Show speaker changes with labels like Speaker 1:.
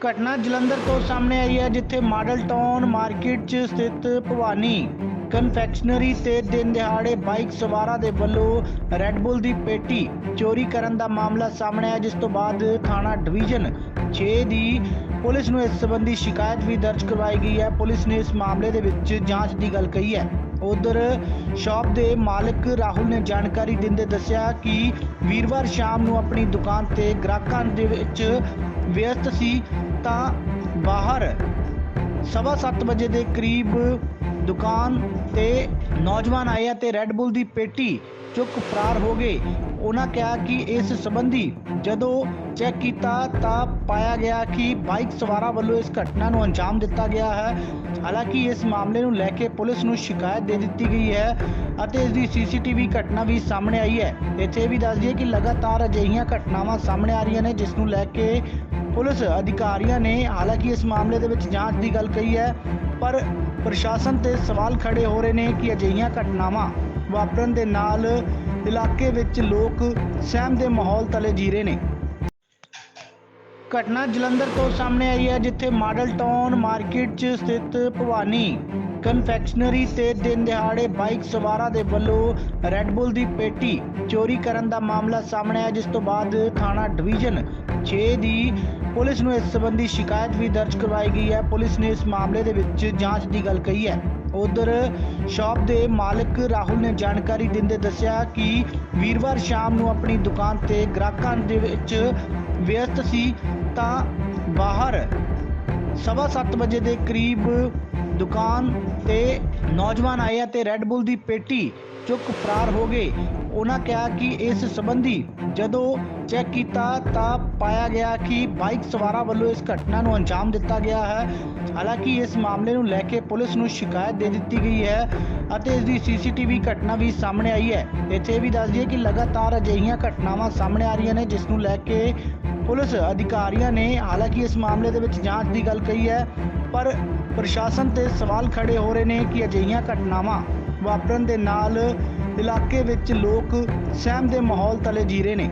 Speaker 1: ਘਟਨਾ ਜਲੰਧਰ ਤੋਂ ਸਾਹਮਣੇ ਆਈ ਹੈ, ਜਿੱਥੇ ਮਾਡਲ ਟਾਊਨ ਮਾਰਕੀਟ 'ਚ ਸਥਿਤ ਭਵਾਨੀ ਕਨਫੈਕਸ਼ਨਰੀ ਤੇ ਦਿਨ ਦਿਹਾੜੇ ਬਾਈਕ ਸਵਾਰਾਂ ਦੇ ਵੱਲੋਂ ਰੈੱਡ ਬੁੱਲ ਦੀ ਪੇਟੀ ਚੋਰੀ ਕਰਨ ਦਾ ਮਾਮਲਾ ਸਾਹਮਣੇ ਆਇਆ, ਜਿਸ ਤੋਂ ਬਾਅਦ ਥਾਣਾ ਡਿਵੀਜ਼ਨ 6 ਦੀ ਪੁਲਿਸ ਨੂੰ ਇਸ ਸੰਬੰਧੀ ਸ਼ਿਕਾਇਤ ਵੀ ਦਰਜ ਕਰਵਾਈ ਗਈ ਹੈ। ਪੁਲਿਸ ਨੇ ਇਸ ਮਾਮਲੇ ਦੇ ਵਿੱਚ ਜਾਂਚ ਦੀ ਗੱਲ ਕਹੀ ਹੈ। ਉਧਰ ਸ਼ਾਪ ਦੇ ਮਾਲਕ ਰਾਹੁਲ ਨੇ ਜਾਣਕਾਰੀ ਦਿੰਦੇ ਦੱਸਿਆ ਕਿ ਵੀਰਵਾਰ ਸ਼ਾਮ ਨੂੰ ਆਪਣੀ ਦੁਕਾਨ ਤੇ ਗ੍ਰਾਹਕਾਂ ਦੇ ਵਿੱਚ ਵਿਅਸਤ ਸੀ। ਤਾਂ ਬਾਹਰ ਸਵਾ ਸੱਤ ਵਜੇ ਦੇ ਕਰੀਬ ਦੁਕਾਨ ਤੇ ਨੌਜਵਾਨ ਆਏ ਅਤੇ ਰੈੱਡ ਬੁੱਲ ਦੀ ਪੇਟੀ ਚੁੱਕ ਫਰਾਰ ਹੋ ਗਏ। ਉਹਨਾਂ ਕਿਹਾ ਕਿ ਇਸ ਸੰਬੰਧੀ ਜਦੋਂ ਚੈੱਕ ਕੀਤਾ ਤਾਂ ਪਾਇਆ ਗਿਆ ਕਿ ਬਾਈਕ ਸਵਾਰਾਂ ਵੱਲੋਂ ਇਸ ਘਟਨਾ ਨੂੰ ਅੰਜਾਮ ਦਿੱਤਾ ਗਿਆ ਹੈ। ਹਾਲਾਂਕਿ ਇਸ ਮਾਮਲੇ ਨੂੰ ਲੈ ਕੇ ਪੁਲਿਸ ਨੂੰ ਸ਼ਿਕਾਇਤ ਦੇ ਦਿੱਤੀ ਗਈ ਹੈ ਅਤੇ ਇਸ ਦੀ ਸੀਸੀਟੀਵੀ ਘਟਨਾ ਵੀ ਸਾਹਮਣੇ ਆਈ ਹੈ। ਇੱਥੇ ਇਹ ਵੀ ਦੱਸ ਦਈਏ ਕਿ ਲਗਾਤਾਰ ਅਜਿਹੀਆਂ ਘਟਨਾਵਾਂ ਸਾਹਮਣੇ ਆ ਰਹੀਆਂ ਨੇ, ਜਿਸ ਨੂੰ ਲੈ ਕੇ ਪੁਲਿਸ ਅਧਿਕਾਰੀਆਂ ਨੇ ਹਾਲਾਂਕਿ ਇਸ ਮਾਮਲੇ ਦੇ ਵਿੱਚ ਜਾਂਚ ਦੀ ਗੱਲ ਕਹੀ ਹੈ, ਪਰ ਪ੍ਰਸ਼ਾਸਨ ਤੇ ਸਵਾਲ ਖੜੇ ਹੋ ਰਹੇ ਨੇ ਕਿ ਅਜਿਹੀਆਂ ਘਟਨਾਵਾਂ ਵਾਪਰਨ ਦੇ ਨਾਲ ਇਲਾਕੇ ਵਿੱਚ ਲੋਕ ਸਹਿਮ ਦੇ ਮਾਹੌਲ ਤਲੇ ਜੀ ਰਹੇ ਨੇ। ਘਟਨਾ ਜਲੰਧਰ ਤੋਂ ਸਾਹਮਣੇ ਆਈ ਹੈ, ਜਿੱਥੇ ਮਾਡਲ ਟਾਊਨ ਮਾਰਕੀਟ 'ਚ ਸਥਿਤ ਭਵਾਨੀ ਕਨਫੈਕਸ਼ਨਰੀ ਤੇ ਦਿਨ ਦਿਹਾੜੇ ਬਾਈਕ ਸਵਾਰਾਂ ਦੇ ਵੱਲੋਂ ਰੈੱਡ ਦੀ ਪੇਟੀ ਚੋਰੀ ਕਰਨ ਦਾ ਮਾਮਲਾ ਸਾਹਮਣੇ ਆਇਆ, ਜਿਸ ਤੋਂ ਬਾਅਦ ਥਾਣਾ ਡਿਵੀਜ਼ਨ 6 ਦੀ ਪੁਲਿਸ ਨੂੰ ਇਸ ਸੰਬੰਧੀ ਸ਼ਿਕਾਇਤ ਵੀ ਦਰਜ ਕਰਵਾਈ ਗਈ ਹੈ। ਪੁਲਿਸ ਨੇ ਇਸ ਮਾਮਲੇ ਦੇ ਵਿੱਚ ਜਾਂਚ ਦੀ ਗੱਲ ਕਹੀ ਹੈ। ਉਧਰ ਸ਼ਾਪ ਦੇ ਮਾਲਕ ਰਾਹੁਲ ਨੇ ਜਾਣਕਾਰੀ ਦਿੰਦੇ ਦੱਸਿਆ ਕਿ ਵੀਰਵਾਰ ਸ਼ਾਮ ਨੂੰ ਆਪਣੀ ਦੁਕਾਨ ਤੇ ਗ੍ਰਾਹਕਾਂ ਦੇ ਵਿੱਚ ਵਿਅਸਤ ਸੀ ਤਾਂ ਬਾਹਰ ਸਵਾ ਸੱਤ ਵਜੇ ਦੇ ਕਰੀਬ ਦੁਕਾਨ ਤੇ ਨੌਜਵਾਨ ਆਏ ਅਤੇ ਰੈੱਡ ਬੁੱਲ ਦੀ ਪੇਟੀ ਚੁੱਕ ਫਰਾਰ ਹੋ ਗਏ। ਉਹਨਾਂ ਕਿਹਾ ਕਿ ਇਸ ਸੰਬੰਧੀ ਜਦੋਂ ਚੈੱਕ ਕੀਤਾ ਤਾਂ ਪਾਇਆ ਗਿਆ ਕਿ ਬਾਈਕ ਸਵਾਰਾਂ ਵੱਲੋਂ ਇਸ ਘਟਨਾ ਨੂੰ ਅੰਜਾਮ ਦਿੱਤਾ ਗਿਆ ਹੈ। ਹਾਲਾਂਕਿ ਇਸ ਮਾਮਲੇ ਨੂੰ ਲੈ ਕੇ ਪੁਲਿਸ ਨੂੰ ਸ਼ਿਕਾਇਤ ਦੇ ਦਿੱਤੀ ਗਈ ਹੈ ਅਤੇ ਇਸ ਦੀ ਸੀਸੀਟੀਵੀ ਘਟਨਾ ਵੀ ਸਾਹਮਣੇ ਆਈ ਹੈ। ਇੱਥੇ ਇਹ ਵੀ ਦੱਸ ਦਈਏ ਕਿ ਲਗਾਤਾਰ ਅਜਿਹੀਆਂ ਘਟਨਾਵਾਂ ਸਾਹਮਣੇ ਆ ਰਹੀਆਂ ਨੇ, ਜਿਸ ਨੂੰ ਲੈ ਕੇ ਪੁਲਿਸ ਅਧਿਕਾਰੀਆਂ ਨੇ ਹਾਲਾਂਕਿ ਇਸ ਮਾਮਲੇ ਦੇ ਵਿੱਚ ਜਾਂਚ ਦੀ ਗੱਲ ਕਹੀ ਹੈ, ਪਰ ਪ੍ਰਸ਼ਾਸਨ ਤੇ ਸਵਾਲ ਖੜੇ ਹੋ ਰਹੇ ਨੇ ਕਿ ਅਜਿਹੀਆਂ ਘਟਨਾਵਾਂ ਵਾਪਰਨ ਦੇ ਨਾਲ ਇਲਾਕੇ ਵਿੱਚ ਲੋਕ ਸਹਿਮ ਦੇ ਮਾਹੌਲ ਤਲੇ ਜੀ ਰਹੇ ਨੇ।